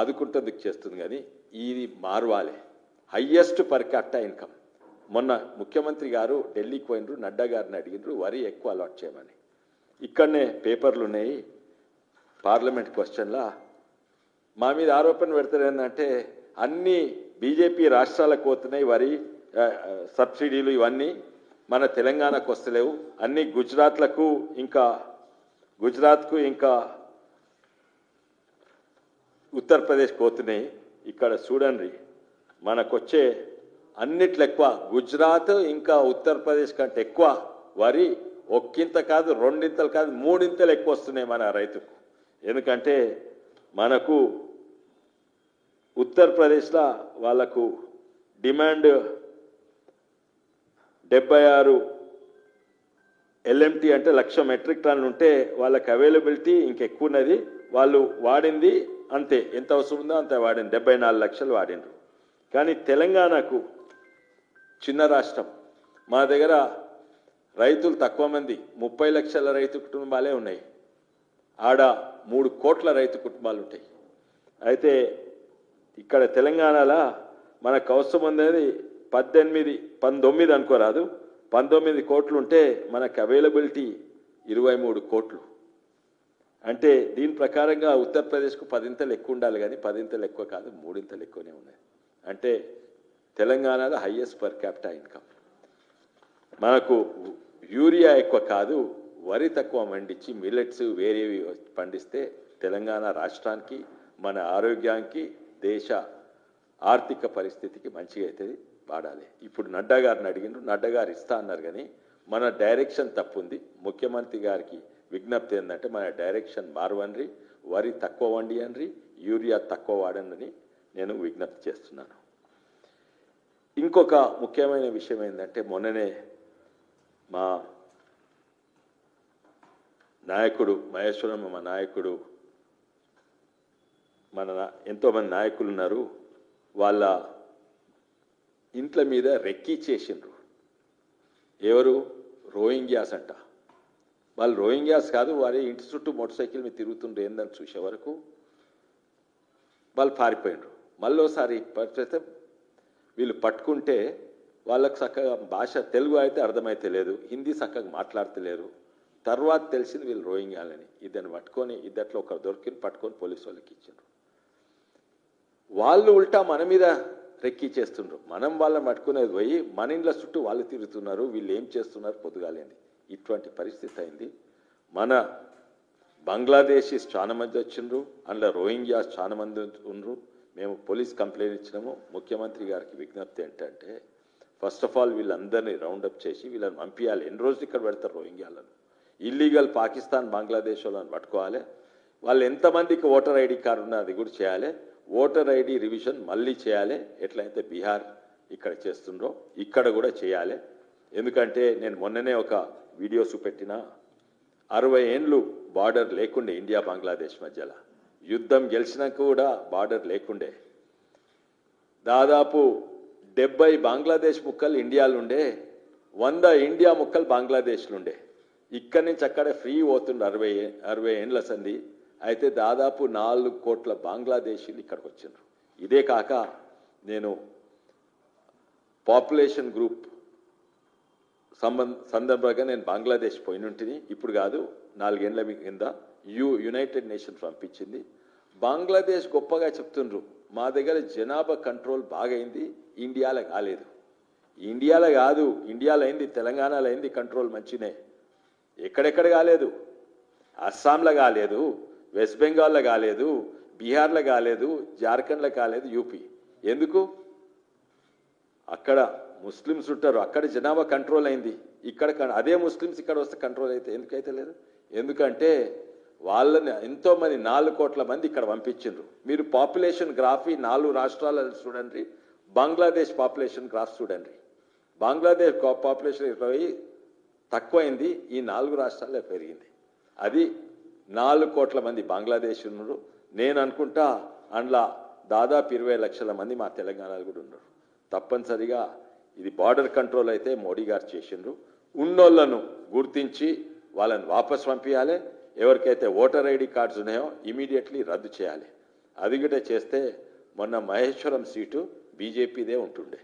ఆదుకుంటందుకు చేస్తుంది కానీ ఇది మార్వాలే. హయ్యెస్ట్ పర్ క్యాపిటా ఇన్కమ్ మొన్న ముఖ్యమంత్రి గారు ఢిల్లీకి పోయినరు నడ్డా గారిని అడిగినారు వరి ఎక్కువ అలాట్ చేయమని. ఇక్కడనే పేపర్లు ఉన్నాయి పార్లమెంట్ క్వశ్చన్లా. మా మీద ఆరోపణ పెడతారు ఏంటంటే అన్ని బీజేపీ రాష్ట్రాలకు పోతున్నాయి వరి సబ్సిడీలు ఇవన్నీ. మన తెలంగాణకు వస్తలేవు. అన్ని గుజరాత్లకు ఇంకా గుజరాత్కు ఇంకా ఉత్తరప్రదేశ్ పోతున్నాయి. ఇక్కడ చూడండి మనకొచ్చే అన్నిట్లో ఎక్కువ గుజరాత్ ఇంకా ఉత్తరప్రదేశ్ కంటే ఎక్కువ వరి ఒక్కింత కాదు రెండింతలు కాదు మూడింతలు ఎక్కువ వస్తున్నాయి మన రైతుకు. ఎందుకంటే మనకు ఉత్తరప్రదేశ్లో వాళ్ళకు డిమాండ్ డెబ్బై ఆరు ఎల్ఎంటీ అంటే లక్ష మెట్రిక్ టన్నులు ఉంటే వాళ్ళకి అవైలబిలిటీ ఇంకెక్కువ ఉన్నది వాళ్ళు వాడింది అంతే. ఎంత అవసరం ఉందో అంత వాడిన. డెబ్బై నాలుగు లక్షలు వాడిండ్రు. కానీ తెలంగాణకు చిన్న రాష్ట్రం. మా దగ్గర రైతులు తక్కువ మంది. ముప్పై లక్షల రైతు కుటుంబాలే ఉన్నాయి. ఆడ మూడు కోట్ల రైతు కుటుంబాలు ఉంటాయి. అయితే ఇక్కడ తెలంగాణలో మనకు అవసరం అనేది పద్దెనిమిది పంతొమ్మిది అనుకోరాదు. పంతొమ్మిది కోట్లు ఉంటే మనకు అవైలబిలిటీ ఇరవై మూడు కోట్లు. అంటే దీని ప్రకారంగా ఉత్తరప్రదేశ్కు పదింతలు ఎక్కువ ఉండాలి కానీ పదింతలు ఎక్కువ కాదు మూడింతలు ఎక్కువనే ఉన్నాయి. అంటే తెలంగాణలో హయ్యెస్ట్ పర్ క్యాపిటా ఇన్కమ్ మనకు యూరియా ఎక్కువ కాదు వరి తక్కువ పండించి మిల్లెట్స్ వేరేవి పండిస్తే తెలంగాణ రాష్ట్రానికి మన ఆరోగ్యానికి దేశ ఆర్థిక పరిస్థితికి మంచిగా అవుతుంది వాడాలి. ఇప్పుడు నడ్డా గారిని అడిగిండ్రు నడ్డా గారు ఇస్తా అన్నారు కానీ మన డైరెక్షన్ తప్పుంది. ముఖ్యమంత్రి గారికి విజ్ఞప్తి ఏంటంటే మన డైరెక్షన్ మారవనరి వరి తక్కువ వండి అనరి యూరియా తక్కువ వాడనని నేను విజ్ఞప్తి చేస్తున్నాను. ఇంకొక ముఖ్యమైన విషయం ఏంటంటే మొన్ననే మా నాయకుడు మహేశ్వరం మా నాయకుడు మన ఎంతోమంది నాయకులు ఉన్నారు వాళ్ళ ఇంట్ల మీద రెక్కీ చేసిండ్రు. ఎవరు? రోహింగ్యాస్ అంట. వాళ్ళు రోహింగ్యాస్ కాదు వారి ఇంటి చుట్టూ మోటార్ సైకిల్ మీద తిరుగుతుండ్రు. ఏందని చూసే వరకు వాళ్ళు పారిపోయిండ్రు. మళ్ళీసారి పరిస్థితి వీళ్ళు పట్టుకుంటే వాళ్ళకు చక్కగా భాష తెలుగు అయితే అర్థమైతే లేదు హిందీ చక్కగా మాట్లాడతలేరు. తర్వాత తెలిసింది వీళ్ళు రోహింగ్యాలని. ఇద్దరిని పట్టుకొని ఇద్దట్లో ఒకరు దొరికిని పట్టుకొని పోలీసు వాళ్ళకి ఇచ్చిండ్రు. వాళ్ళు ఉల్టా మన మీద రెక్కి చేస్తుండ్రు. మనం వాళ్ళని పట్టుకునేది పోయి మన ఇండ్ల చుట్టూ వాళ్ళు తిరుగుతున్నారు వీళ్ళు ఏం చేస్తున్నారు పొద్దుగాలేని ఇటువంటి పరిస్థితి అయింది. మన బంగ్లాదేశీస్ చాలా మంది వచ్చిండ్రు అందులో రోహింగ్యాస్ చాలా మంది ఉండ్రు. మేము పోలీస్ కంప్లైంట్ ఇచ్చినాము. ముఖ్యమంత్రి గారికి విజ్ఞప్తి ఏంటంటే ఫస్ట్ ఆఫ్ ఆల్ వీళ్ళందరినీ రౌండప్ చేసి వీళ్ళని పంపించాలి ఎన్ని రోజులు ఇక్కడ పెడతారు రోహింగ్యాలను? ఇల్లీగల్ పాకిస్తాన్ బంగ్లాదేశ్ వాళ్ళని పట్టుకోవాలి. వాళ్ళు ఎంతమందికి ఓటర్ ఐడి కార్డు ఉన్నది అది కూడా చేయాలి. ఓటర్ ఐడి రివిజన్ మళ్ళీ చేయాలి. ఎట్లయితే బీహార్ ఇక్కడ చేస్తుండ్రో ఇక్కడ కూడా చేయాలి. ఎందుకంటే నేను మొన్ననే ఒక వీడియోస్ పెట్టినా అరవై ఏండ్లు బార్డర్ లేకుండే ఇండియా బంగ్లాదేశ్ మధ్యలో. యుద్ధం గెలిచినా కూడా బార్డర్ లేకుండే. దాదాపు డెబ్బై బంగ్లాదేశ్ ముక్కలు ఇండియాలుండే వంద ఇండియా ముక్కలు బంగ్లాదేశ్లుండే. ఇక్కడి నుంచి అక్కడ ఫ్రీ పోతుండే అరవై అరవై ఏండ్ల సంది అయితే దాదాపు నాలుగు కోట్ల బంగ్లాదేశీలు ఇక్కడికి వచ్చిండ్రు ఇదే కాక నేను పాపులేషన్ గ్రూప్ సంబంధ సందర్భంగా నేను బంగ్లాదేశ్ పోయినుంటిని. ఇప్పుడు కాదు నాలుగేళ్ళ మీ కింద యు యునైటెడ్ నేషన్స్ పంపించింది. బంగ్లాదేశ్ గొప్పగా చెప్తుండ్రు మా దగ్గర జనాభా కంట్రోల్ బాగైంది ఇండియాలో కాలేదు. ఇండియాలో కాదు ఇండియాలో అయింది తెలంగాణలో అయింది కంట్రోల్ మంచినే. ఎక్కడెక్కడ కాలేదు? అస్సాంలో కాలేదు వెస్ట్ బెంగాల్లో కాలేదు బీహార్లో కాలేదు జార్ఖండ్లో కాలేదు యూపీ. ఎందుకు? అక్కడ ముస్లిమ్స్ ఉంటారు. అక్కడ జనాభా కంట్రోల్ అయింది. ఇక్కడ అదే ముస్లిమ్స్ ఇక్కడ వస్తే కంట్రోల్ అయితే ఎందుకైతే లేదు? ఎందుకంటే వాళ్ళని ఎంతో మంది నాలుగు కోట్ల మంది ఇక్కడ పంపించిండ్రు. మీరు పాపులేషన్ గ్రాఫీ నాలుగు రాష్ట్రాల చూడండి. బంగ్లాదేశ్ పాపులేషన్ గ్రాఫ్ చూడండి. బంగ్లాదేశ్ పాపులేషన్ ఇరవై తక్కువైంది. ఈ నాలుగు రాష్ట్రాల్లో పెరిగింది. అది నాలుగు కోట్ల మంది బంగ్లాదేశ్ ఉన్నారు. నేను అనుకుంటా అందులో దాదాపు ఇరవై లక్షల మంది మా తెలంగాణలో కూడా ఉన్నారు. తప్పనిసరిగా ఇది బార్డర్ కంట్రోల్ అయితే మోడీ గారు చేసిండ్రు. ఉన్నోళ్ళను గుర్తించి వాళ్ళని వాపస్ పంపించాలి ఎవరికైతే ఓటర్ ఐడి కార్డ్స్ ఉన్నాయో ఇమీడియట్లీ రద్దు చేయాలి. అది కూడా చేస్తే మొన్న మహేశ్వరం సీటు బీజేపీదే ఉంటుండే.